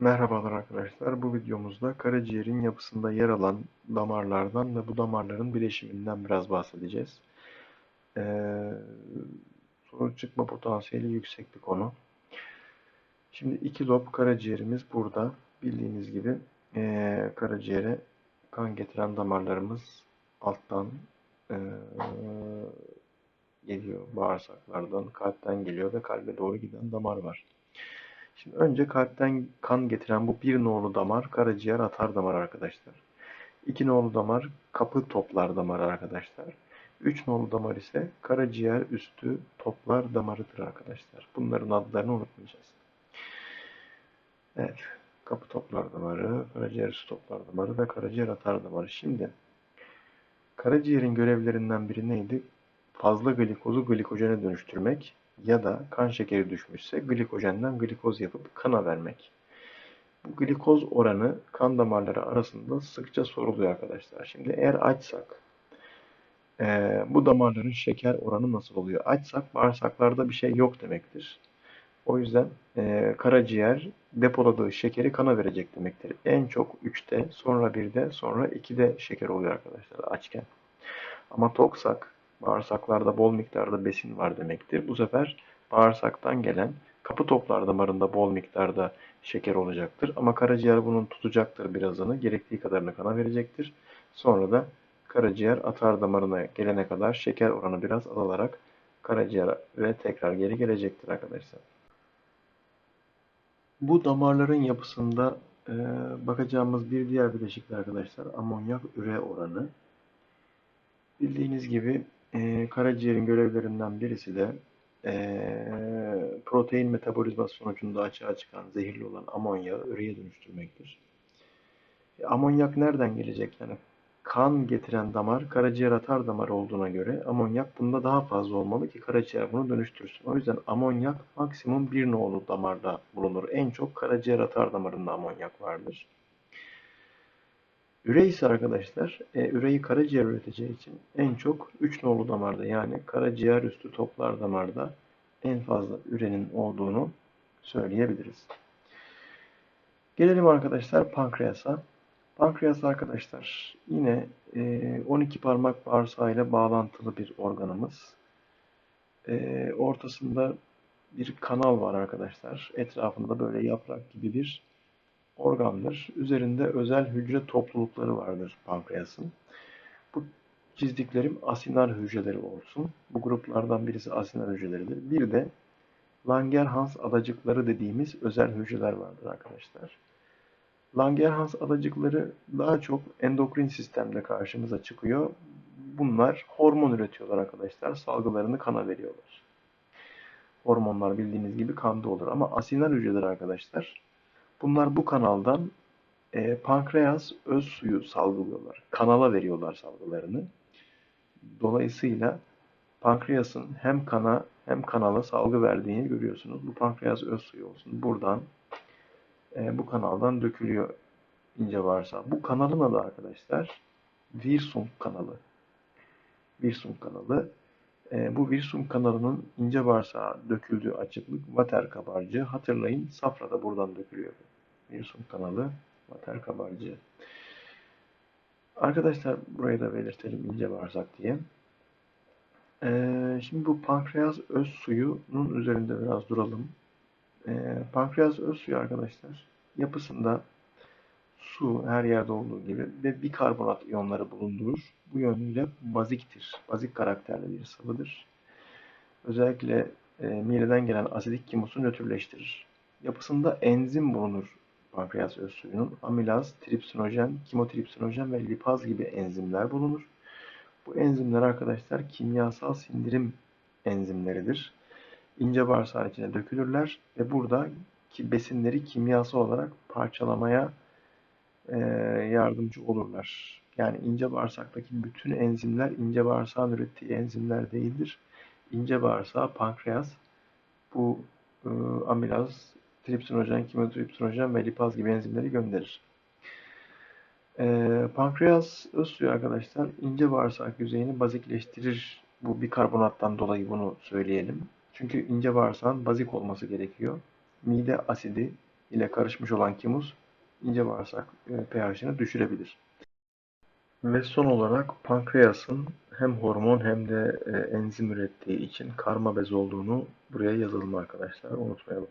Merhabalar arkadaşlar. Bu videomuzda karaciğerin yapısında yer alan damarlardan ve bu damarların bileşiminden biraz bahsedeceğiz. Ee, sorun çıkma potansiyeli yüksek bir konu. Şimdi iki lob karaciğerimiz burada. Bildiğiniz gibi ee, karaciğere kan getiren damarlarımız alttan ee, geliyor. Bağırsaklardan, kalpten geliyor ve kalbe doğru giden damar var. Şimdi önce kalpten kan getiren bu bir nolu damar karaciğer atar damar arkadaşlar. İki nolu damar kapı toplar damar arkadaşlar. Üç nolu damar ise karaciğer üstü toplar damarıdır arkadaşlar. Bunların adlarını unutmayacağız. Evet. Kapı toplar damarı, karaciğer üstü toplar damarı ve karaciğer atar damarı. Şimdi karaciğerin görevlerinden biri neydi? Fazla glikozu glikojene dönüştürmek ya da kan şekeri düşmüşse glikojenden glikoz yapıp kana vermek. Bu glikoz oranı kan damarları arasında sıkça soruluyor arkadaşlar. Şimdi eğer açsak e, bu damarların şeker oranı nasıl oluyor? Açsak bağırsaklarda bir şey yok demektir. O yüzden e, karaciğer depoladığı şekeri kana verecek demektir. En çok 3'te, sonra 1'de, sonra 2'de şeker oluyor arkadaşlar açken. Ama toksak bağırsaklarda bol miktarda besin var demektir. Bu sefer bağırsaktan gelen kapı toplar damarında bol miktarda şeker olacaktır. Ama karaciğer bunun tutacaktır birazını, gerektiği kadarını kana verecektir. Sonra da karaciğer atar damarına gelene kadar şeker oranı biraz azalarak karaciğer ve tekrar geri gelecektir arkadaşlar. Bu damarların yapısında e, bakacağımız bir diğer bileşikler arkadaşlar amonyak üre oranı. Bildiğiniz gibi e, karaciğerin görevlerinden birisi de e, protein metabolizması sonucunda açığa çıkan zehirli olan amonyağı üreye dönüştürmektir. E, amonyak nereden gelecek? Yani kan getiren damar karaciğer atar damar olduğuna göre amonyak bunda daha fazla olmalı ki karaciğer bunu dönüştürsün. O yüzden amonyak maksimum bir nolu damarda bulunur. En çok karaciğer atar damarında amonyak vardır. Üre ise arkadaşlar, e, üreyi karaciğer üreteceği için en çok 3 nolu damarda yani karaciğer üstü toplar damarda en fazla ürenin olduğunu söyleyebiliriz. Gelelim arkadaşlar pankreasa. Pankreas arkadaşlar yine e, 12 parmak bağırsağı ile bağlantılı bir organımız. E, ortasında bir kanal var arkadaşlar. Etrafında böyle yaprak gibi bir organdır. Üzerinde özel hücre toplulukları vardır pankreasın. Bu çizdiklerim asinal hücreleri olsun. Bu gruplardan birisi asinal hücreleridir. Bir de Langerhans adacıkları dediğimiz özel hücreler vardır arkadaşlar. Langerhans adacıkları daha çok endokrin sistemde karşımıza çıkıyor. Bunlar hormon üretiyorlar arkadaşlar. Salgılarını kana veriyorlar. Hormonlar bildiğiniz gibi kanda olur. Ama asinal hücreler arkadaşlar Bunlar bu kanaldan e, pankreas öz suyu salgılıyorlar. Kanala veriyorlar salgılarını. Dolayısıyla pankreasın hem kana hem kanala salgı verdiğini görüyorsunuz. Bu pankreas öz suyu olsun. Buradan e, bu kanaldan dökülüyor ince bağırsağı. Bu kanalın adı arkadaşlar Wirsung kanalı. Wirsung kanalı. E, bu Wirsung kanalının ince bağırsağa döküldüğü açıklık vater kabarcığı. Hatırlayın safra da buradan dökülüyor. Wirsung kanalı vater kabarcığı. Arkadaşlar burayı da belirtelim ince bağırsak diye. Ee, şimdi bu pankreas öz suyunun üzerinde biraz duralım. Ee, pankreas öz suyu arkadaşlar yapısında su her yerde olduğu gibi ve bikarbonat iyonları bulundurur. Bu yönüyle baziktir. Bazik karakterli bir sıvıdır. Özellikle e, mideden gelen asidik kimusu nötrleştirir. Yapısında enzim bulunur pankreas öz suyunun. Amilaz, tripsinojen, kimotripsinojen ve lipaz gibi enzimler bulunur. Bu enzimler arkadaşlar kimyasal sindirim enzimleridir. İnce bağırsağın içine dökülürler ve burada ki besinleri kimyasal olarak parçalamaya e, yardımcı olurlar. Yani ince bağırsaktaki bütün enzimler ince bağırsağın ürettiği enzimler değildir. İnce bağırsağı pankreas bu e, amilaz, tripsinojen, kimotripsinojen ve lipaz gibi enzimleri gönderir. E, pankreas öz suyu arkadaşlar ince bağırsak yüzeyini bazikleştirir. Bu bikarbonattan dolayı bunu söyleyelim. Çünkü ince bağırsağın bazik olması gerekiyor. Mide asidi ile karışmış olan kimus ince bağırsak e, pH'ini düşürebilir. Ve son olarak pankreasın hem hormon hem de e, enzim ürettiği için karma bez olduğunu buraya yazalım arkadaşlar. Unutmayalım.